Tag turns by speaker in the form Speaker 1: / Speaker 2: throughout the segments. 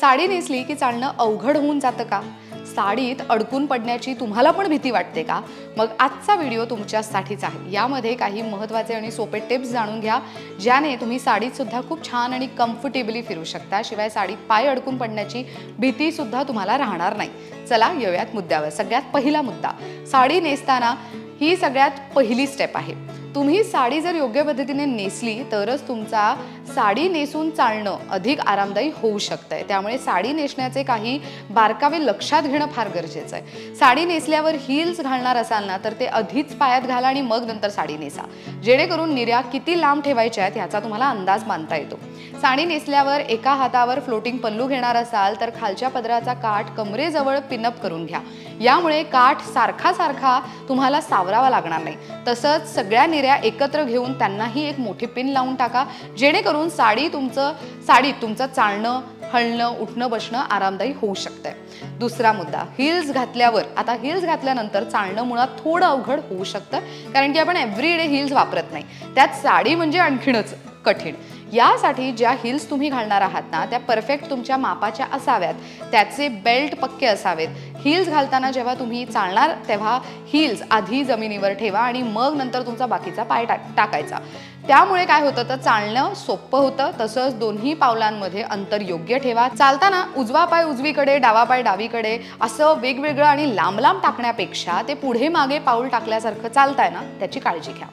Speaker 1: साडी नेसली की चालणं अवघड होऊन जातं का? साडीत अडकून पडण्याची तुम्हाला पण भीती वाटते का? मग आजचा व्हिडिओ तुमच्यासाठीच आहे. यामध्ये काही महत्त्वाचे आणि सोपे टिप्स जाणून घ्या ज्याने तुम्ही साडीतसुद्धा खूप छान आणि कम्फर्टेबली फिरू शकता. शिवाय साडीत पाय अडकून पडण्याची भीतीसुद्धा तुम्हाला राहणार नाही. चला येऊयात मुद्द्यावर. सगळ्यात पहिला मुद्दा साडी नेसताना ही सगळ्यात पहिली स्टेप आहे. तुम्ही साडी जर योग्य पद्धतीने नेसली तरच तुमचा साडी नेसून चालणं अधिक आरामदायी होऊ शकतंय. त्यामुळे साडी नेसण्याचे काही बारकावे लक्षात घेणं फार गरजेचं आहे. साडी नेसल्यावर हिल्स घालणार असाल ना तर ते आधीच पायात घाला आणि मग नंतर साडी नेसा. जेणेकरून निर्या किती लांब ठेवायच्या आहेत ह्याचा तुम्हाला अंदाज मानता येतो. साडी नेसल्यावर एका हातावर फ्लोटिंग पल्लू घेणार असाल तर खालच्या पदराचा काठ कमरेजवळ पिनअप करून घ्या. यामुळे काठ सारखा सारखा तुम्हाला सावरावा लागणार नाही. तसंच सगळ्या निर्या एकत्र घेऊन त्यांनाही एक मोठी पिन लावून टाका जेणेकरून साडी तुमचं साडीत तुमचं चालणं हलणं उठणं बसणं आरामदायी होऊ शकतंय. दुसरा मुद्दा हिल्स घातल्यावर आता हिल्स घातल्यानंतर चालणं मुळात थोडं अवघड होऊ शकतं कारण की आपण एव्हरी डे हिल्स वापरत नाही. त्यात साडी म्हणजे आणखीनच कठीण. यासाठी ज्या हिल्स तुम्ही घालणार आहात ना त्या परफेक्ट तुमच्या मापाच्या असाव्यात. त्याचे बेल्ट पक्के असावेत. हिल्स घालताना जेव्हा तुम्ही चालणार तेव्हा हिल्स आधी जमिनीवर ठेवा आणि मग नंतर तुमचा बाकीचा पाय टाक टाकायचा. त्यामुळे काय होतं तर चालणं सोपं होतं. तसंच दोन्ही पावलांमध्ये अंतर योग्य ठेवा. चालताना उजवा पाय उजवीकडे डावा पाय डावीकडे असं वेगवेगळं आणि लांब लांब टाकण्यापेक्षा ते पुढे मागे पाऊल टाकल्यासारखं चालताय ना त्याची काळजी घ्या.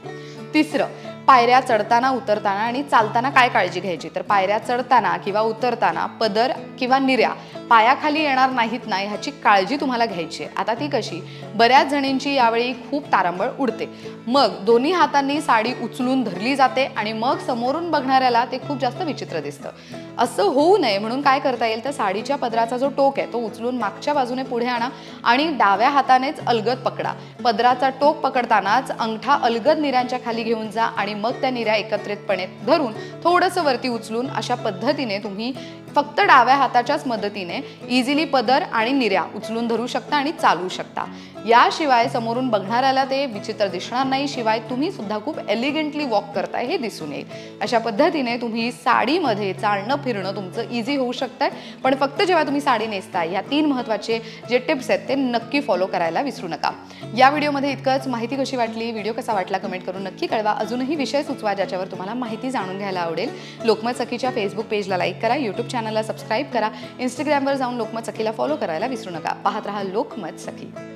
Speaker 1: तिसरं पायऱ्या चढताना उतरताना आणि चालताना काय काळजी घ्यायची? तर पायऱ्या चढताना किंवा उतरताना पदर किंवा निर्या पायाखाली येणार नाहीत ना ह्याची काळजी तुम्हाला घ्यायची आहे. आता ती कशी? बऱ्याच जणींची यावेळी खूप तारांबळ उडते. मग दोन्ही हातांनी साडी उचलून धरली जाते आणि मग समोरून बघणाऱ्याला ते खूप जास्त विचित्र दिसतं. असं होऊ नये म्हणून काय करता येईल? तर साडीच्या पदराचा जो टोक आहे तो उचलून मागच्या बाजूने पुढे आणा आणि डाव्या हातानेच अलगद पकडा. पदराचा टोक पकडतानाच अंगठा अलगद निऱ्यांच्या खाली घेऊन जा आणि मग त्या निऱ्या एकत्रितपणे धरून थोडंसं वरती उचलून अशा पद्धतीने तुम्ही फक्त डाव्या हाताच्याच मदतीने इझिली पदर आणि निऱ्या उचलून धरू शकता आणि चालू शकता. याशिवाय समोरून बघणाऱ्याला ते विचित्र दिसणार नाही शिवाय तुम्ही सुद्धा खूप एलिगंटली वॉक करताय हे दिसून येईल. अशा पद्धतीने तुम्ही साडीमध्ये चालणं फिरणं तुमचं इझी होऊ शकतंय पण फक्त जेव्हा तुम्ही साडी नेसताय या तीन महत्त्वाचे जे टिप्स आहेत ते नक्की फॉलो करायला विसरू नका. या व्हिडिओमध्ये इतकंच. माहिती कशी वाटली? व्हिडिओ कसा वाटला? कमेंट करून नक्की कळवा. अजूनही विषय सुचवा ज्याच्यावर तुम्हाला माहिती जाणून घ्यायला आवडेल. लोकमत सखीच्या फेसबुक पेजला लाईक करा. यूट्यूब चॅनलला सबस्क्राईब करा. इंस्टाग्रामवर जाऊन लोकमत सखीला फॉलो करायला विसरू नका. पाहत रहा लोकमत सखी.